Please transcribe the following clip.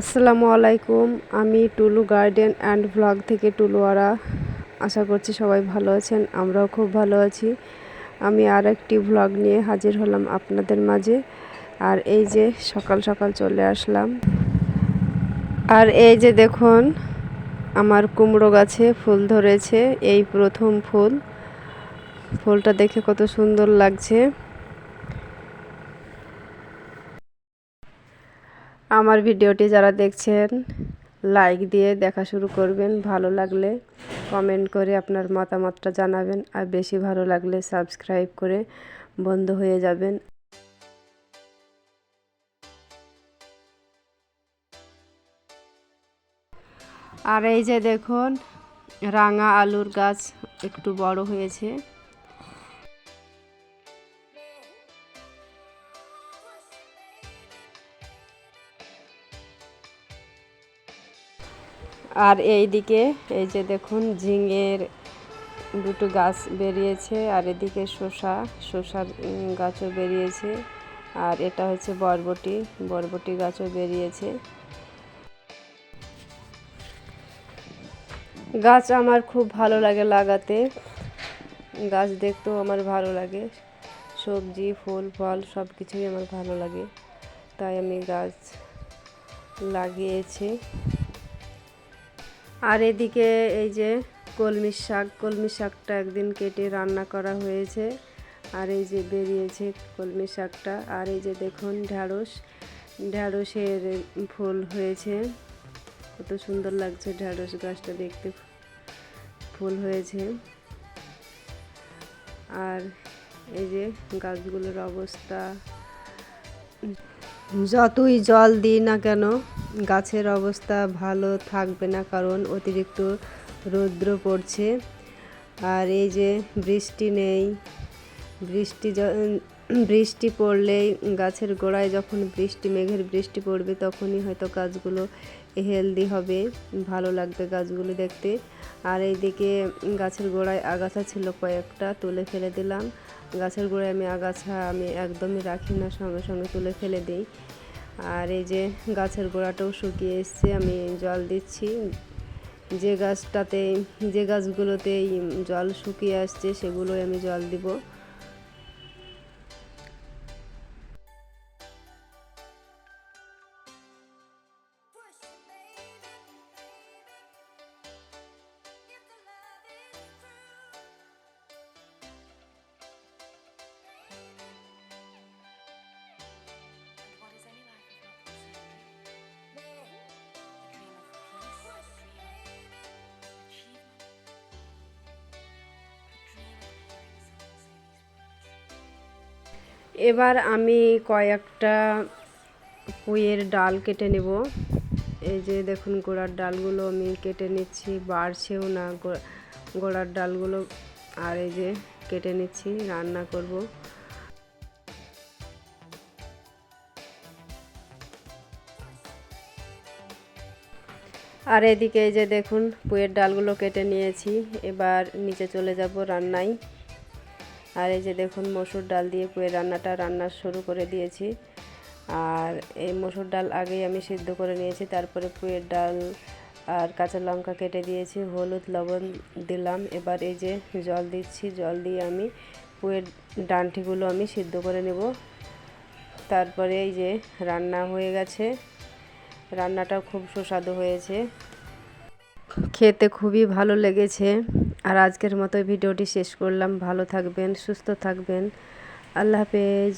আসসালামু আলাইকুম, আমি টুলু গার্ডেন অ্যান্ড ব্লগ থেকে টুলুয়ারা। আশা করছি সবাই ভালো আছেন, আমরাও খুব ভালো আছি। আমি আর একটি ব্লগ নিয়ে হাজির হলাম আপনাদের মাঝে। আর এই যে সকাল সকাল চলে আসলাম। আর এই যে দেখুন, আমার কুমড়ো গাছে ফুল ধরেছে, এই প্রথম ফুল। ফুলটা দেখে কত সুন্দর লাগছে। আমার ভিডিওটি যারা দেখছেন লাইক দিয়ে দেখা শুরু করবেন। ভালো লাগলে কমেন্ট করে আপনার মতামতটা জানাবেন আর বেশি ভালো লাগলে সাবস্ক্রাইব করে বন্ধ হয়ে যাবেন। আর এই যে দেখুন, রাঙা আলুর গাছ একটু বড় হয়েছে। আর এই দিকে এই যে দেখুন, ঝিঙের দুটো গাছ বেরিয়েছে, আর এদিকে শসা, শসার গাছও বেরিয়েছে, আর এটা হচ্ছে বরবটি বরবটি গাছও বেরিয়েছে। গাছ আমার খুব ভালো লাগে লাগাতে, গাছ দেখতেও আমার ভালো লাগে, সবজি, ফুল, ফল সব কিছুই আমার ভালো লাগে, তাই আমি গাছ লাগিয়েছি। আর এদিকে এই যে কলমি শাক কলমি শাকটা একদিন কেটে রান্না করা হয়েছে। আর এই যে বেরিয়েছে কলমি শাকটা। আর এই যে দেখুন ঢ্যাঁড়স, ঢ্যাঁড়সের ফুল হয়েছে। কত সুন্দর লাগছে ঢ্যাঁড়স গাছটা দেখতে। ফুল হয়েছে। আর এই যে গাছগুলোর অবস্থা, যতই জল দিই না কেন গাছের অবস্থা ভালো থাকবে না কারণ অতিরিক্ত রৌদ্র পড়ছে। আর এই যে বৃষ্টি নেই, বৃষ্টি বৃষ্টি পড়লেই গাছের গোড়ায় যখন বৃষ্টি, মেঘের বৃষ্টি পড়বে তখনই হয়তো গাছগুলো হেলদি হবে, ভালো লাগবে গাছগুলো দেখতে। আর এইদিকে গাছের গোড়ায় আগাছা ছিল কয়েকটা, তুলে ফেলে দিলাম। গাছের গোড়ায় আমি আগাছা আমি একদমই রাখি না, সঙ্গে সঙ্গে তুলে ফেলে দিই। আর এই যে গাছের গোড়াটাও শুকিয়ে এসছে, আমি জল দিচ্ছি। যে গাছটাতে যে গাছগুলোতে জল শুকিয়ে আসছে, সেগুলোই আমি জল দিব। এবার আমি কয়েকটা পুঁয়ের ডাল কেটে নেব। এই যে দেখুন গোড়ার ডালগুলো আমি কেটে নিচ্ছি, বাড়ছেও না গোড়ার ডালগুলো। আর এই যে কেটে নিচ্ছি, রান্না করব। আর এদিকে এই যে দেখুন পুয়ের ডালগুলো কেটে নিয়েছি, এবার নিচে চলে যাব রান্নায়। আর এই যে দেখুন মসুর ডাল দিয়ে পুয়ের রান্নাটা রান্না শুরু করে দিয়েছি। আর এই মসুর ডাল আগেই আমি সিদ্ধ করে নিয়েছি, তারপরে পুয়ের ডাল আর কাঁচা লঙ্কা কেটে দিয়েছি, হলুদ, লবণ দিলাম। এবার এই যে জল দিচ্ছি, জল দিয়ে আমি পুয়ের ডান্ঠিগুলো আমি সিদ্ধ করে নেব। তারপরে এই যে রান্না হয়ে গেছে রান্নাটা খুব সুস্বাদু হয়েছে। খেতে খুবই ভালো লেগেছে। আর আজকের মতো ভিডিওটি শেষ করলাম। ভালো থাকবেন সুস্থ থাকবেন। আল্লাহ হাফেজ।